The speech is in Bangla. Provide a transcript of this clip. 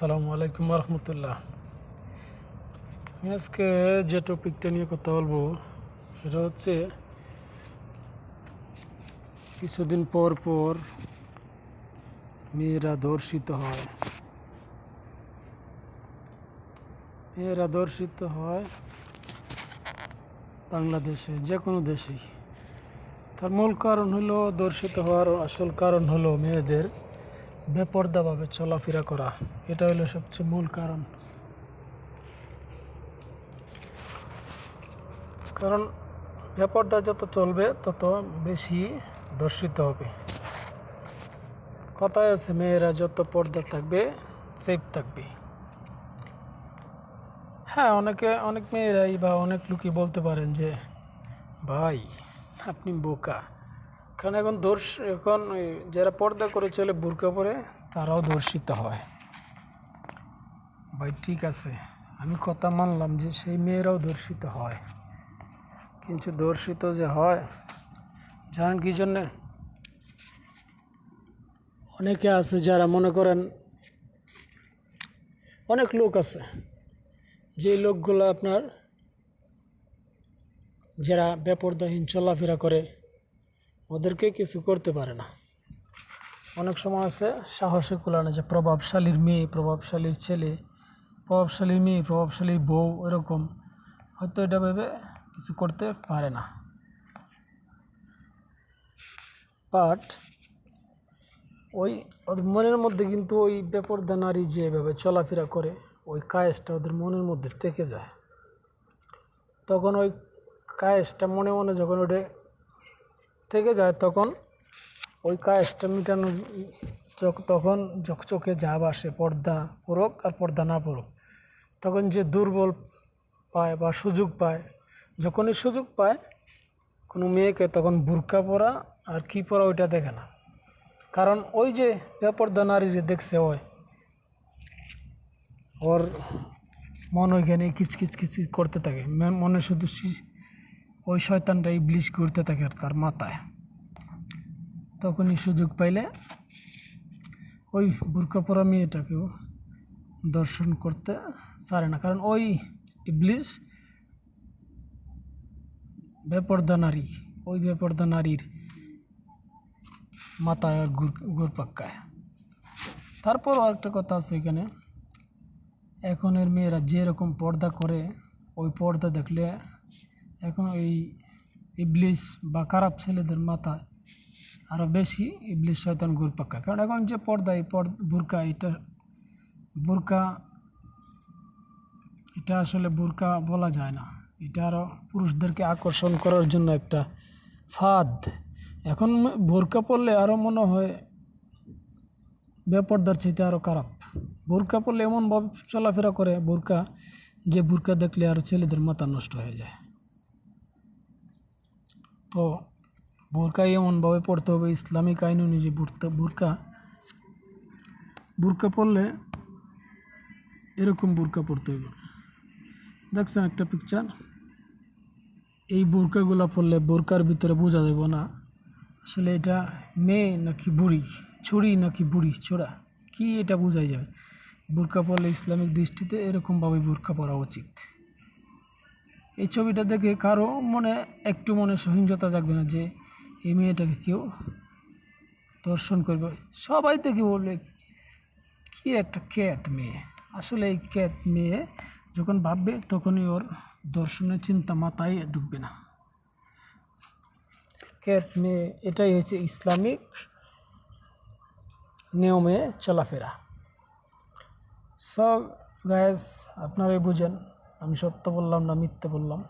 আসসালামু আলাইকুম রহমতুল্লাহ আমি আজকে যে টপিকটা নিয়ে কথা বলব, সেটা হচ্ছে কিছুদিন পর পর মেয়েরা ধর্ষিত হয়। মেয়েরা ধর্ষিত হয় বাংলাদেশে, যে কোনো দেশেই। তার মূল কারণ হলো ধর্ষিত হওয়ার আসল কারণ হলো মেয়েদের বেপর্দাভাবে চলাফেরা করা, এটা হলো সবচেয়ে মূল কারণ। কারণ বেপর্দা যত চলবে, তত বেশি ধর্ষিত হবে। কথায় আছে, মেয়েরা যত পর্দা থাকবে, সেফ থাকবে। হ্যাঁ অনেকে, অনেক মেয়েরাই বা অনেক লোকই বলতে পারেন যে, ভাই, আপনি বোকা। কারণ এখন দর্শ, এখন যারা পর্দা করে চলে বুরকা পরে, তারাও দর্শিত হয়। ভাই, ঠিক আছে। আমি কথা মানলাম যে সেই মেয়েরাও দর্শিত হয়। কিন্তু দর্শিত যে হয়, জানেন কি জন্যে? অনেকে আছে যারা মনে করেন, অনেক লোক আছে যে লোকগুলো আপনার যারা বেপরদাহীন চলাফেরা করে ওদেরকে কিছু করতে পারে না। অনেক সময় আছে সাহসে কুলানো যে প্রভাবশালীর মেয়ে, প্রভাবশালীর ছেলে প্রভাবশালী মেয়ে প্রভাবশালী বউ এরকম, হয়তো এটা ভেবে কিছু করতে পারে না। বাট ওই ওদের মনের মধ্যে কিন্তু ওই বেপরদা নারী যেভাবে চলাফেরা করে, ওই কায়েসটা ওদের মনের মধ্যে থেকে যায়। তখন ওই কায়েসটা মনে মনে যখন ওটা থেকে যায় তখন ওই কায়েসটা মেটানো যখ- তখন চোখে যাব আসে, পর্দা পড়ুক আর পর্দা না পড়ুক তখন যে দুর্বল পায় বা সুযোগ পায়, যখনই সুযোগ পায়, কোনো মেয়েকে তখন বুরকা পরা আর কি পরা ওইটা দেখে না। কারণ ওই যে বেপর্দা নারী যে দেখছে ওই, ওর মন ওইখানে কিচকিচ কিচকিচ করতে থাকে। মনে শুধু ওই শয়তানটাই ব্লিচ করতে থাকে আর তার মাথায়। তখনই সুযোগ পাইলে ওই বুরকা পরা মেয়েটাকেও দর্শন করতে চারে না। কারণ ওই ইবলিশ বেপর্দা নারী, ওই বেপর্দা নারীর মাথায় ঘুর ঘুরপাক্কায় তারপর আরেকটা কথা আছে এখানে। এখনের মেয়েরা যেরকম পর্দা করে, ওই পর্দা দেখলে এখন ওই ইবলিশ বা খারাপ ছেলেদের মাথায় আরও বেশি ইবলিশ শয়তান ঘুরপাক্কা কারণ এখন যে পর্দা, এই বুরকা, এটা বুরকা, এটা আসলে বুরকা বলা যায় না। এটা আরও পুরুষদেরকে আকর্ষণ করার জন্য একটা ফাঁদ। এখন বোরকা পরলে আরও মনে হয় বেপর্দার চাইতে আরও খারাপ। বোরকা পরলে এমনভাবে চলাফেরা করে, বোরকা, যে বোরকা দেখলে আরও ছেলেদের মাথা নষ্ট হয়ে যায়। তো বোরকা এমনভাবে পড়তে হবে, ইসলামিক আইন অনুযায়ী বুরকা বোরকা। বোরকা পরলে এরকম বোরকা পড়তে হবে দেখছেন একটা পিকচার এই বোরকাগুলো পড়লে বোরকার ভিতরে বোঝা যাবে না, আসলে এটা মেয়ে নাকি বুড়ি, ছুরি নাকি বুড়ি, ছোড়া, কি এটা বোঝাই যাবে বোরকা পড়লে ইসলামিক দৃষ্টিতে এরকমভাবে বোরকা পরা উচিত। এই ছবিটা দেখে কারও মনে, একটু মনে সহিংসতা জাগবে না যে এই মেয়েটাকে কেউ দর্শন করবে। সবাই দেখে বলবে, কি একটা ক্যাত মেয়ে। আসলে এই ক্যাত মেয়ে যখন ভাববে, তখনই ওর দর্শনের চিন্তা মাথায় ঢুকবে না। ক্যাত মেয়ে, এটাই হচ্ছে ইসলামিক নিয়মে চলাফেরা। সব গ্যাস আপনারাই বুঝেন, আমি সত্য বললাম না মিথ্যে বললাম?